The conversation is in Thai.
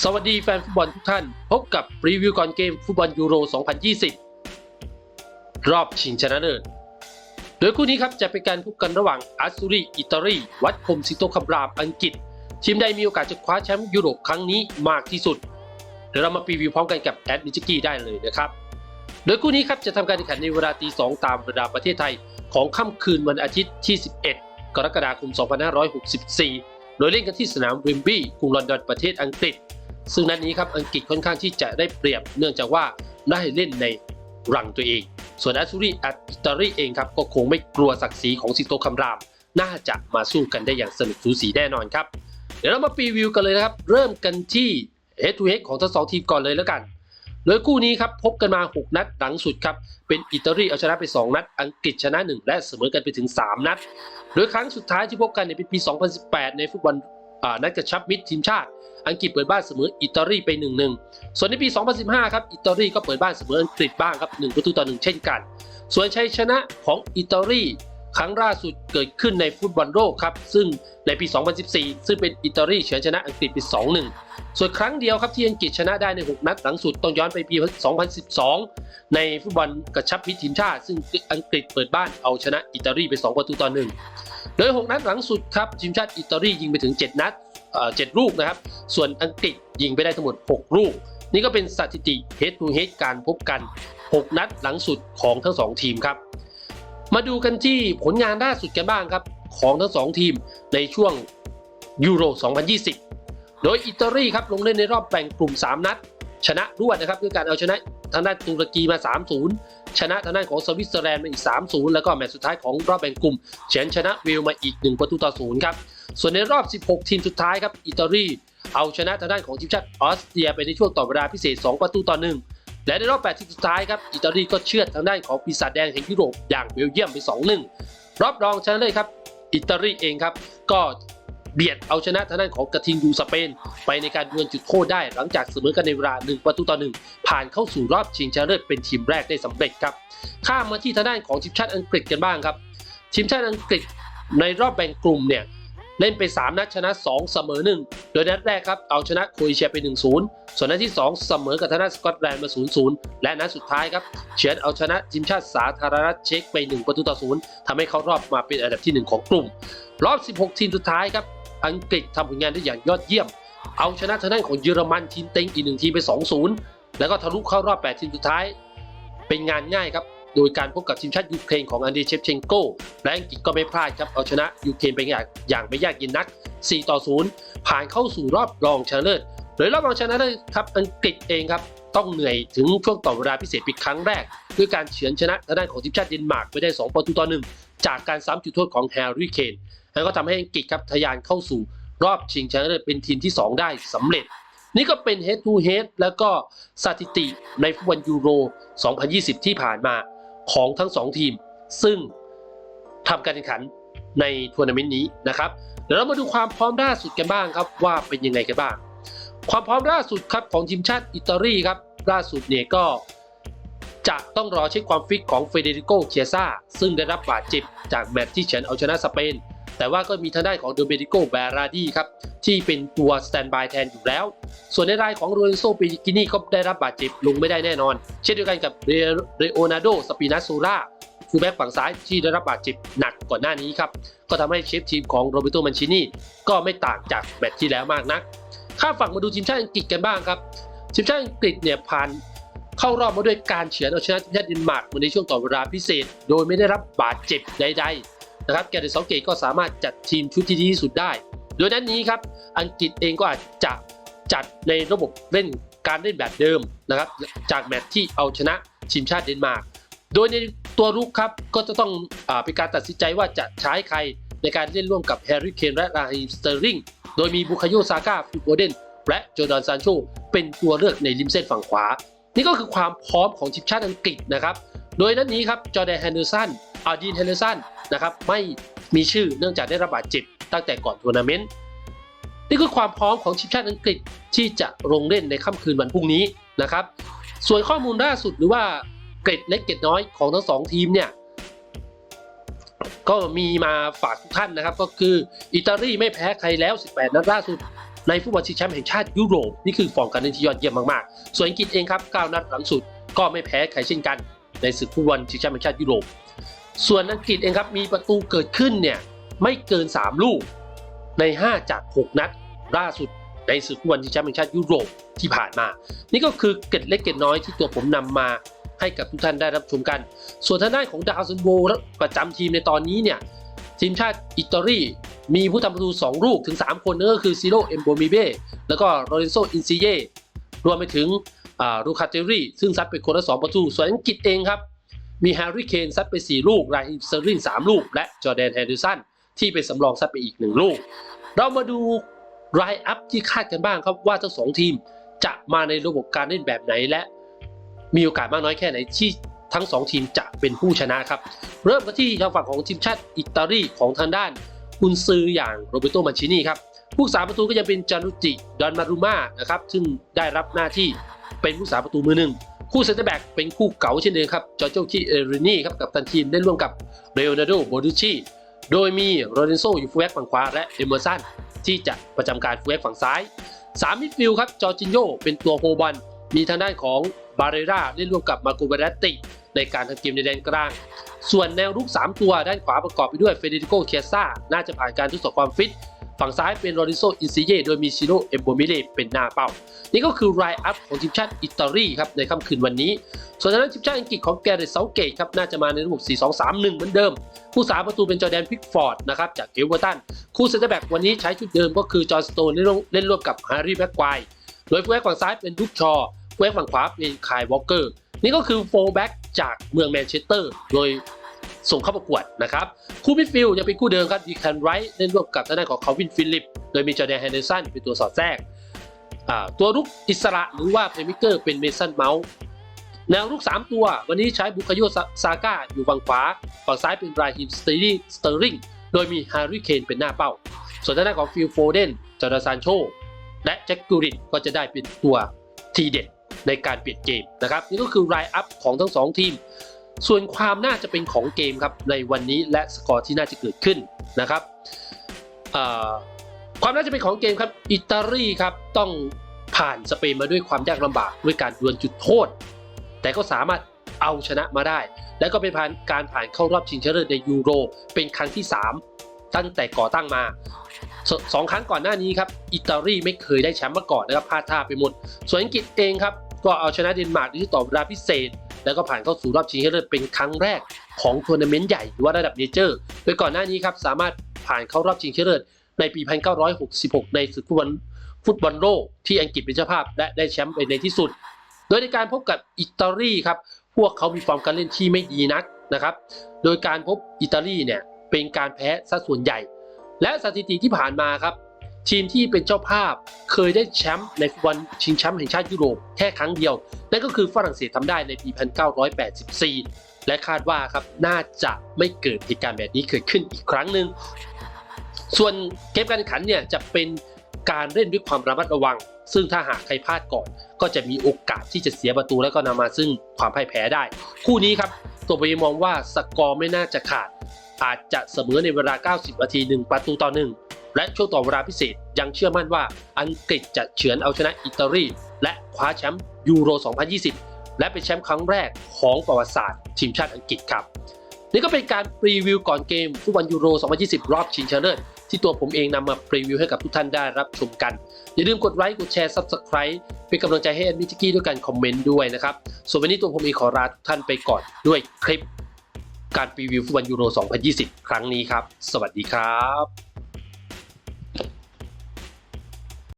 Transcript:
สวัสดีแฟนฟุตบอลทุกท่าน พบกับรีวิวก่อนเกมฟุตบอลยูโร 2020 รอบชิงชนะเลิศ โดยคู่นี้ครับจะเป็นการพบกันระหว่างอัสซูรีอิตาลีวัดคมซิโตคำรามอังกฤษ ทีมใดมีโอกาสจะคว้าแชมป์ยุโรปครั้งนี้มากที่สุด เดี๋ยวเรามารีวิวพร้อมกันกับแอดมิจิกี้ได้เลยนะครับ โดยคู่นี้ครับจะทำการแข่งขันในเวลาตีสองตามเวลาประเทศไทยของค่ำคืนวันอาทิตย์ที่ 11 กรกฎาคม 2564 โดยเล่นกันที่สนามวิมบี้กรุงลอนดอนประเทศอังกฤษ ซึ่งนัดนี้ครับอังกฤษค่อนข้างที่จะได้เปรียบเนื่องจากว่าได้เล่นในรังตัวเอง ส่วนอัสซูรีอิตาลีเองครับก็คงไม่กลัวศักดิ์ศรีของสิโตคำราม น่าจะมาสู้กันได้อย่างสนุกสูสีแน่นอนครับ เดี๋ยวเรามารีวิวกันเลยนะครับ เริ่มกันที่ head to head ของทั้งสองทีมก่อนเลยแล้วกัน โดยคู่นี้ครับพบกันมา 6 นัดหลังสุดครับ เป็นอิตาลีเอาชนะไป 2 นัด อังกฤษชนะ 1 และเสมอกันไปถึง 3 นัด โดยครั้งสุดท้ายที่พบกันในปี 2018 ในฟุตบอลนัดกระชับมิตรทีมชาติ อังกฤษเปิดบ้านเสมออิตาลีไป 1-1 ส่วนในปี 2015 ครับอิตาลีก็เปิดบ้านเสมออังกฤษบ้างครับ1ประตูต่อ1เช่นกัน ส่วนชัยชนะของอิตาลี ครั้งล่าสุดเกิดขึ้นในฟุตบอลโลกครับ ซึ่งในปี 2014 ซึ่งเป็นอิตาลีเฉือนชนะอังกฤษไป 2-1 ส่วนครั้งเดียวครับที่อังกฤษชนะได้ใน 6 นัดหลังสุดต้องย้อนไปปี 2012 ในฟุตบอลกระชับมิตรทีมชาติ ซึ่งอังกฤษเปิดบ้านเอาชนะอิตาลีไป 2 ประตูต่อ 1 โดย 6 นัดหลังสุดครับทีมชาติอิตาลียิงไปถึง 7 นัดเอ่อ7ลูกนะครับ ส่วนอังกฤษยิงไปได้ทั้งหมด 6 ลูก นี่ก็เป็นสถิติ head to head การพบกัน 6 นัดหลังสุดของทั้ง 2 ทีมครับ มาดูกันที่ผลงานล่าสุดกันบ้างครับ ของทั้ง2ทีมในช่วงยูโร 2020 โดยอิตาลีครับลงเล่นในรอบแบ่งกลุ่ม 3 นัด ชนะรวดนะครับด้วยการเอาชนะทางด้านตุรกีมา 3-0 ชนะทางด้านของสวิตเซอร์แลนด์มาอีก 3-0 แล้วก็แมตช์สุดท้ายของรอบแบ่งกลุ่มเฉนชนะเวลมาอีก 1 ประตูต่อ0ครับ ส่วนในรอบ 16 ทีมสุดท้ายครับอิตาลีเอาชนะทางด้านของทีมชาติออสเตรียไปในช่วงต่อเวลาพิเศษ 2 ประตูต่อ1 และในรอบ8ทีมสุดท้ายครับอิตาลีก็เชือดทางด้านของปีศาจแดงแห่งยุโรปอย่างเบลเยียมไป2-1รอบรองชนะเลยครับอิตาลีเองครับ ก็เบียดเอาชนะทางด้านของกระทิงยูสเปน ไปในการดวลจุดโทษได้หลังจากเสมอกันในเวลา 1 ประตูต่อ 1 ผ่านเข้าสู่รอบชิงชนะเลิศเป็นทีมแรกได้สำเร็จครับข้ามมาที่ทางด้านของทีมชาติอังกฤษกันบ้างครับ ทีมชาติอังกฤษในรอบแบ่งกลุ่มเนี่ย เล่นไป 3 นัดชนะ 2 เสมอ 1 โดยนัดแรกครับเอาชนะโครเอเชียไป 1-0 ส่วนนัดที่ 2 เสมอกับทางด้าสกอตแลนด์มา 0-0 และนัดสุดท้ายครับเฉือนเอาชนะทีมชาติสาธารณรัฐเช็กไป 1 ประตูต่อ 0ทำให้เขารอบมาเป็นอันดับที่ 1 ของกลุ่ม รอบ 16 ทีมสุดท้ายครับอังกฤษทำผลงานได้อย่างยอดเยี่ยม เอาชนะทางด้านของเยอรมันทีมเต็งอีกหนึ่งทีมไป 2-0 แล้วก็ทะลุเข้ารอบ 8 ทีมสุดท้าย เป็นงานง่ายครับ โดยการพบกับทีมชาติยูเครนของอันเดรีเชฟเชนโกและอังกฤษก็ไม่พลาดครับเอาชนะยูเครนไปอย่างอย่างไม่ยากเย็นนัก 4 ต่อ 0 ผ่านเข้าสู่รอบรองชนะเลิศโดยรอบรองชนะเลิศครับอังกฤษเองครับต้องเหนื่อยถึงช่วงต่อเวลาพิเศษเป็นครั้งแรก ด้วยการเฉือนชนะทางด้านของทีมชาติเดนมาร์กไปได้ 2 ประตูต่อ 1 จากการซ้ำจุดโทษของแฮร์รี่เคนแล้วก็ทำให้อังกฤษครับทะยานเข้าสู่รอบชิงชนะเลิศเป็นทีมที่ 2 ได้สำเร็จ นี่ก็เป็น head to head แล้วก็สถิติในฟุตบอลยูโร 2020 ที่ผ่านมา ของทั้ง 2 ทีม ซึ่งทำการแข่งขันในทัวร์นาเมนต์นี้นะครับเดี๋ยวเรามาดูความพร้อมล่าสุดกันบ้างครับว่าเป็นยังไงกันบ้าง ความพร้อมล่าสุดครับของทีมชาติอิตาลีครับล่าสุดเนี่ยก็จะต้องรอเช็คความฟิตของเฟเดริโกเคียซ่าซึ่งได้รับบาดเจ็บจากแมตช์ที่เฉือนเอาชนะสเปน แต่ว่าก็มีทางด้านของโดเมดิโกแบราดีครับที่เป็นตัวสแตนบายแทนอยู่แล้ว ส่วนในรายของโรนโซปิกินี่ก็ได้รับบาดเจ็บลงไม่ได้แน่นอน เช่นเดียวกันกับเรโอนาโดสปินาซูราฟูลแบ็กฝั่งซ้ายที่ได้รับบาดเจ็บหนักก่อนหน้านี้ครับ ก็ทำให้เชฟทีมของโรเบโตมันชินี่ก็ไม่ต่างจากแมตช์ที่แล้วมากนัก ข้าฝั่งมาดูทีมชาติอังกฤษกันบ้างครับ ทีมชาติอังกฤษเนี่ยผ่านเข้ารอบมาด้วยการเฉือนเอาชนะทีมชาติเดนมาร์กในช่วงต่อเวลาพิเศษ โดยไม่ได้รับบาดเจ็บใด ๆ นะครับแกเดซอเกตก็สามารถจัดทีมชุดที่ดีที่สุดได้ โดยนั้นนี้ครับอังกฤษเองก็อาจจะจัดในระบบเล่นการเล่นแบบเดิมนะครับจากแมตช์ที่เอาชนะทีมชาติเดนมาร์ก โดยในตัวรุกครับก็จะต้องอาเป็นการตัดสินใจว่าจะใช้ใครในการเล่นร่วมกับแฮร์รี่เคนและราฮิมสเตอร์ลิงโดยมีบุคาโยซาก้าฟิโบเดนและโจดานซานโชเป็นตัวเลือกในริมเส้นฝั่งขวา นี่ก็คือความพร้อมของทีมชาติอังกฤษนะครับ โดยนัดนี้ครับจอแดนแฮนเดอร์สันอาดีนแฮนเดอร์สัน นะครับไม่มีชื่อเนื่องจากได้รับบาดเจ็บตั้งแต่ก่อนทัวร์นาเมนต์นี่คือความพร้อมของทีมชาติอังกฤษที่จะลงเล่นในค่ำคืนวันพรุ่งนี้นะครับ ส่วนข้อมูลล่าสุดหรือว่าเกร็ดเล็กเกร็ดน้อยของทั้งสองทีมเนี่ยก็มีมาฝากทุกท่านนะครับ ก็คืออิตาลีไม่แพ้ใครแล้ว 18 นัดล่าสุดในฟุตบอลชิงแชมป์แห่งชาติยุโรปนี่คือฟอร์มการเล่นที่ยอดเยี่ยมมากๆ ส่วนอังกฤษเองครับ 9 นัดหลังสุดก็ไม่แพ้ใครเช่นกัน ในศึกฟุตบอลชิงแชมป์แห่งชาติยุโรป ส่วนอังกฤษเองครับมีประตูเกิดขึ้นเนี่ยไม่เกิน 3 ลูกใน 5 จาก 6 นัดล่าสุดในศึกฟุตบอลชิงแชมป์แห่งชาติยุโรปที่ผ่านมา นี่ก็คือเกร็ดเล็กเกร็ดน้อยที่ตัวผมนำมาให้กับทุกท่านได้รับชมกัน ส่วนทางด้านของดาวซันโบประจำทีมในตอนนี้เนี่ยทีมชาติอิตาลีมีผู้ทำประตู 2 ลูกถึง 3 คนนั่นก็คือซิโรเอมโบมิเบ้แล้วก็โรเลนโซอินซิเย่รวมไปถึงลูคาเตรีซึ่งซัดไปคนละ2ประตูส่วนอังกฤษเองครับ มีแฮร์รี่เคนซัดไป 4 ลูกไรฮิมเซอร์ลิง3 ลูก และจอแดนแฮนดอร์สันที่เป็นสำรองซัดไปอีก 1 ลูก เรามาดูรายอัพที่คาดกันบ้างครับว่าทั้งสองทีมจะมาในระบบการเล่นแบบไหนและ มีโอกาสมากน้อยแค่ไหนที่ทั้ง 2 ทีมจะเป็นผู้ชนะครับ เริ่มกันที่ทางฝั่งของทีมชาติอิตาลีของทางด้านกุนซืออย่างโรเบโตมันชินีครับผู้สาประตูก็ยังเป็นจานุจิดอนมารุมานะครับซึ่งได้รับหน้าที่เป็นผู้สาประตูมือหนึ่ง คู่เซนเตอร์แบ็กเป็นคู่เก่าเช่นเดิมครับจอร์โจคิเอรินีครับกับตันทีมได้ร่วมกับเรโอนาร์โดโบดูชิโดยมีโรเรนโซอยู่ฟูลแบ็กฝั่งขวาและเอเมอร์สันที่จะประจำการฟูลแบ็กฝั่งซ้ายสามมิดฟิลด์ครับจอร์จินโยเป็นตัวโฮบอลมีทางด้านของบาเรราเล่นร่วมกับมาโกเบรตติในการทำเกมในแดนกลาง ส่วนแนวรุก 3 ตัวด้านขวาประกอบไปด้วยเฟเดริโกเคียซ่าน่าจะผ่านการทดสอบความฟิต ฝั่งซ้ายเป็นโรดิโซอินซิเย่โดยมีซิโรเอมโบมิเลเป็นหน้าเป้า นี่ก็คือรายอัพของทีมชาติอิตาลีครับในค่ำคืนวันนี้ ส่วนทางด้านทีมชาติอังกฤษของแกเรตเซาเกตครับน่าจะมาในระบบ 4-2-3-1 เหมือนเดิม ผู้สาประตูเป็นจอร์แดนพิกฟอร์ดนะครับจากเอเวอร์ตัน คู่เซนเตอร์แบ็กวันนี้ใช้ชุดเดิมก็คือจอร์นสโตนเล่นร่วมกับฮาร์รี่แบ็กไกวโดยฟูลแบ็กฝั่งซ้ายเป็นดุกชอฟูลแบ็กฝั่งขวาเป็นคายวอลเกอร์ นี่ก็คือโฟร์แบ็กจากเมืองแมนเชสเตอร์ โดย ส่งเข้าประกวดนะครับ คู่มิดฟิลด์ยังเป็นคู่เดิมครับดีแคนไรท์เล่นร่วมกับทางด้านของคาวินฟิลิป โดยมีจอแดนแฮนเดอร์สันเป็นตัวสอดแทรกตัวรุกอิสระหรือว่าเพลมิเกอร์เป็นเมสันเมาส์แนวรุก 3 ตัว วันนี้ใช้บุคโยซาก้าอยู่ฝั่งขวาฝั่งซ้ายเป็นราฮิมสเตอริสเตอริงโดยมีฮาร์รี่เคนเป็นหน้าเป้า ส่วนทางด้านของฟิลโฟเดนจอร์ดนซานโช และแจ็คกูรินก็จะได้เป็นตัวทีเด็ดในการเปลี่ยนเกมนะครับนี่ก็คือรายอัพของทั้งสองทีม ส่วนความน่าจะเป็นของเกมครับในวันนี้และสกอร์ที่น่าจะเกิดขึ้นนะครับความน่าจะเป็นของเกมครับอิตาลีครับต้องผ่านสเปนมาด้วยความยากลำบากด้วยการดวลจุดโทษ แต่ก็สามารถเอาชนะมาได้ และก็เป็นผ่านการผ่านเข้ารอบชิงชนะเลิศในยูโร เป็นครั้งที่ 3 ตั้งแต่ก่อตั้งมาสสองครั้งก่อนหน้านี้ครับอิตาลีไม่เคยได้แชมป์มาก่อนนะครับพลาดท่าไปหมด ส่วนอังกฤษเองครับก็เอาชนะเดนมาร์กที่ต่อเวลาพิเศษ แล้วก็ผ่านเข้าสู่รอบชิงชนะเลิศเป็นครั้งแรกของทัวร์นาเมนต์ใหญ่หรือว่าระดับเมเจอร์ โดยก่อนหน้านี้ครับสามารถผ่านเข้ารอบชิงชนะเลิศในปี 1966 ในศึกฟุตบอลฟุตบอลโลกที่อังกฤษเป็นเจ้าภาพ และได้แชมป์ไปในที่สุด โดยในการพบกับอิตาลีครับพวกเขามีฟอร์มการเล่นที่ไม่ดีนักนะครับโดยการพบอิตาลีเนี่ยเป็นการแพ้ซะส่วนใหญ่ และสถิติที่ผ่านมาครับ ทีมที่เป็นเจ้าภาพเคยได้แชมป์ในฟุตบอลชิงแชมป์แห่งชาติยุโรปแค่ครั้งเดียว นั่นก็คือฝรั่งเศสทำได้ในปี 1984 และคาดว่าครับน่าจะไม่เกิดเหตุการณ์แบบนี้เกิดขึ้นอีกครั้งหนึ่งส่วนเกมการแข่งขันเนี่ยจะเป็นการเล่นด้วยความระมัดระวัง ซึ่งถ้าหากใครพลาดก่อน ก็จะมีโอกาสที่จะเสียประตูแล้วก็นำมาซึ่งความพ่ายแพ้ได้ คู่นี้ครับตัวผมมองว่าสกอร์ไม่น่าจะขาด อาจจะเสมอในเวลา 90 นาทีหนึ่งประตูต่อหนึ่ง และช่วงต่อเวลาพิเศษยังเชื่อมั่นว่าอังกฤษจะเฉือนเอาชนะอิตาลีและคว้าแชมป์ยูโร 2020 และเป็นแชมป์ครั้งแรกของประวัติศาสตร์ทีมชาติอังกฤษครับ นี่ก็เป็นการพรีวิวก่อนเกมฟุตบอลยูโร 2020 รอบชิงชนะเลิศที่ตัวผมเองนำมาพรีวิวให้กับทุกท่านได้รับชมกัน อย่าลืมกดไลค์กดแชร์ Subscribe เป็นกำลังใจให้แอดมิจิกี้ด้วยการคอมเมนต์ด้วยนะครับ ส่วนวันนี้ตัวผมเองขอลาทุกท่านไปก่อนด้วยคลิป การพรีวิวฟุตบอลยูโร 2020 ครั้งนี้ครับ สวัสดีครับ